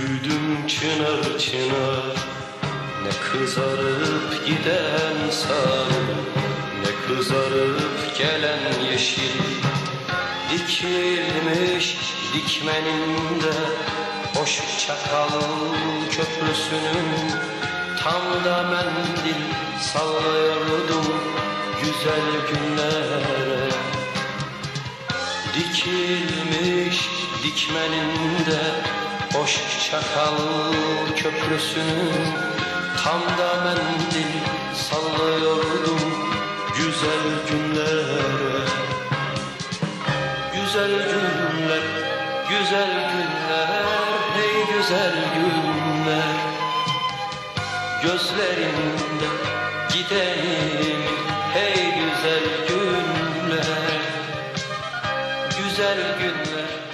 Öldüm çınar çınar. Ne kızarıp giden sarı Ne kızarıp gelen yeşil. Dikilmiş dikmeninde Boş çakal köprüsünün. Tam da mendil sallıyordum Güzel günlere. Dikilmiş dikmeninde Boş çakal köprüsünün tam da mendil sallıyordum Güzel günlere. Güzel günler, güzel günler, hey güzel günler. Gözlerinde gidelim, hey güzel günler. Güzel günler.